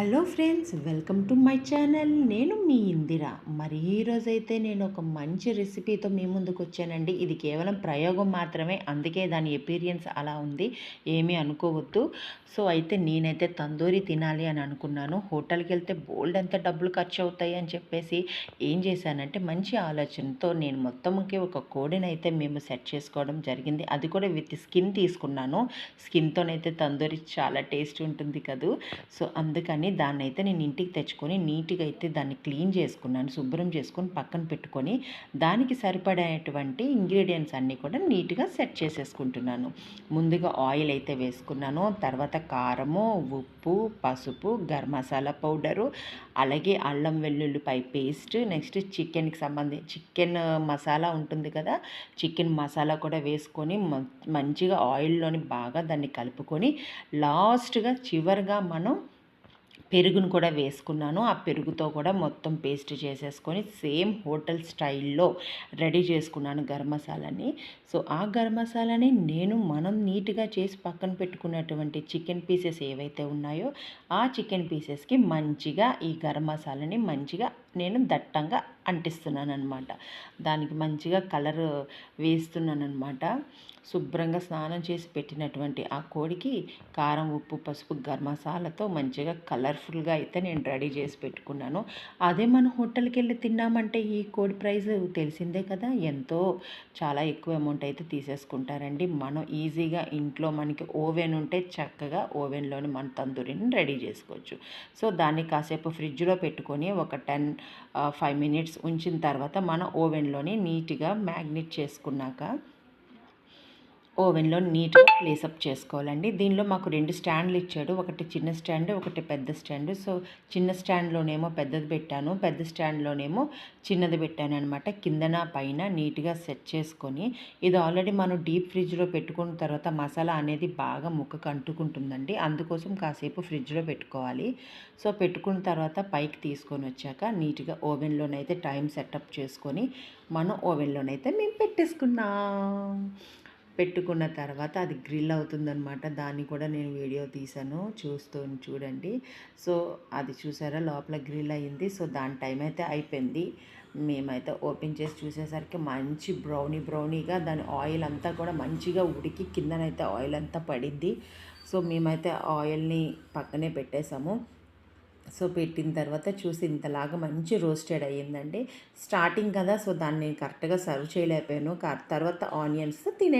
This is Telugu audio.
Hello friends welcome to my channel. నేను మీ ఇందిర. మరి ఈరోజైతే నేను ఒక మంచి రెసిపీతో మీ ముందుకు వచ్చానండి. ఇది కేవలం ప్రయోగం మాత్రమే అందుకే దాని ఎపీరియన్స్ అలా ఉంది. ఏమీ అనుకోవద్దు. సో అయితే నేనైతే తందూరి తినాలి అని అనుకున్నాను. హోటల్కి వెళ్తే బోల్డ్ ఎంత డబ్బులు ఖర్చు అవుతాయి అని చెప్పేసి ఏం చేశానంటే మంచి ఆలోచనతో నేను మొత్తంకి ఒక కోడిని అయితే మేము సెట్ చేసుకోవడం జరిగింది. అది కూడా విత్ స్కిన్ తీసుకున్నాను. స్కిన్తోనైతే తందూరి చాలా టేస్ట్ ఉంటుంది కదూ. సో అందుకని దాన్ని అయితే నేను ఇంటికి తెచ్చుకొని నీట్గా అయితే దాన్ని క్లీన్ చేసుకున్నాను శుభ్రం చేసుకొని పక్కన పెట్టుకొని దానికి సరిపడేటువంటి ఇంగ్రీడియంట్స్ అన్నీ కూడా నీట్గా సెట్ చేసేసుకుంటున్నాను. ముందుగా ఆయిల్ అయితే వేసుకున్నాను తర్వాత కారము ఉప్పు పసుపు గరం మసాలా పౌడరు అలాగే అల్లం వెల్లుల్లిపై పేస్ట్ నెక్స్ట్ చికెన్కి సంబంధించి చికెన్ మసాలా ఉంటుంది కదా చికెన్ మసాలా కూడా వేసుకొని మంచిగా ఆయిల్లోని బాగా దాన్ని కలుపుకొని లాస్ట్గా చివరిగా మనం పెరుగును కూడా వేసుకున్నాను. ఆ పెరుగుతో కూడా మొత్తం పేస్ట్ చేసేసుకొని సేమ్ హోటల్ స్టైల్లో రెడీ చేసుకున్నాను గరం మసాలాని. సో ఆ గరం మసాలాని నేను మనం నీట్గా చేసి పక్కన పెట్టుకున్నటువంటి చికెన్ పీసెస్ ఏవైతే ఉన్నాయో ఆ చికెన్ పీసెస్కి మంచిగా ఈ గరం మసాలాని మంచిగా నేను దట్టంగా అంటిస్తున్నాను అనమాట దానికి మంచిగా కలర్ వేస్తున్నాను అనమాట శుభ్రంగా స్నానం చేసి పెట్టినటువంటి ఆ కోడికి కారం ఉప్పు పసుపు గరం మసాలాతో మంచిగా కలర్ఫుల్గా అయితే నేను రెడీ చేసి పెట్టుకున్నాను. అదే మన హోటల్కి వెళ్ళి తిన్నామంటే ఈ కోడి ప్రైస్ తెలిసిందే కదా? ఎంతో చాలా ఎక్కువ అమౌంట్ అయితే తీసేసుకుంటారండి. మనం ఈజీగా ఇంట్లో మనకి ఓవెన్ ఉంటే చక్కగా ఓవెన్లోని మన తందూరిని రెడీ చేసుకోవచ్చు. సో దాన్ని కాసేపు ఫ్రిడ్జ్లో పెట్టుకొని ఒక టెన్ ఫైవ్ మినిట్స్ ఉంచిన తర్వాత మన ఓవెన్లోని నీట్గా మ్యాగ్నెట్ చేసుకున్నాక ఓవెన్లో నీట్గా ప్లేసప్ చేసుకోవాలండి. దీనిలో మాకు రెండు స్టాండ్లు ఇచ్చాడు. ఒకటి చిన్న స్టాండ్ ఒకటి పెద్ద స్టాండ్. సో చిన్న స్టాండ్లోనేమో పెద్దది పెట్టాను. పెద్ద స్టాండ్లోనేమో చిన్నది పెట్టాను అనమాట కిందన పైన నీట్గా సెట్ చేసుకొని ఇది ఆల్రెడీ మనం డీప్ ఫ్రిడ్జ్లో పెట్టుకున్న తర్వాత మసాలా అనేది బాగా ముక్కకు అంటుకుంటుందండి. అందుకోసం కాసేపు ఫ్రిడ్జ్లో పెట్టుకోవాలి. సో పెట్టుకున్న తర్వాత పైకి తీసుకొని వచ్చాక నీట్గా ఓవెన్లోనైతే టైం సెటప్ చేసుకొని మనం ఓవెన్లోనైతే మేము పెట్టేసుకున్నాం. పెట్టుకున్న తర్వాత అది గ్రిల్ అవుతుందనమాట దాన్ని కూడా నేను వీడియో తీసాను చూస్తూ చూడండి. సో అది చూసారా? లోపల గ్రిల్ అయ్యింది సో దాని టైం అయితే అయిపోయింది. మేమైతే ఓపెన్ చేసి చూసేసరికి మంచి బ్రౌనీ బ్రౌనీగా దాని ఆయిల్ అంతా కూడా మంచిగా ఉడికి కిందనైతే ఆయిల్ అంతా పడింది సో మేమైతే ఆయిల్ని పక్కనే పెట్టేసాము. సో పెట్టిన తర్వాత చూసి ఇంతలాగా మంచి రోస్టెడ్ అయ్యిందండి. స్టార్టింగ్ కదా సో దాన్ని నేను కరెక్ట్గా సర్వ్ చేయలేకపోయాను. తర్వాత ఆనియన్స్ తినే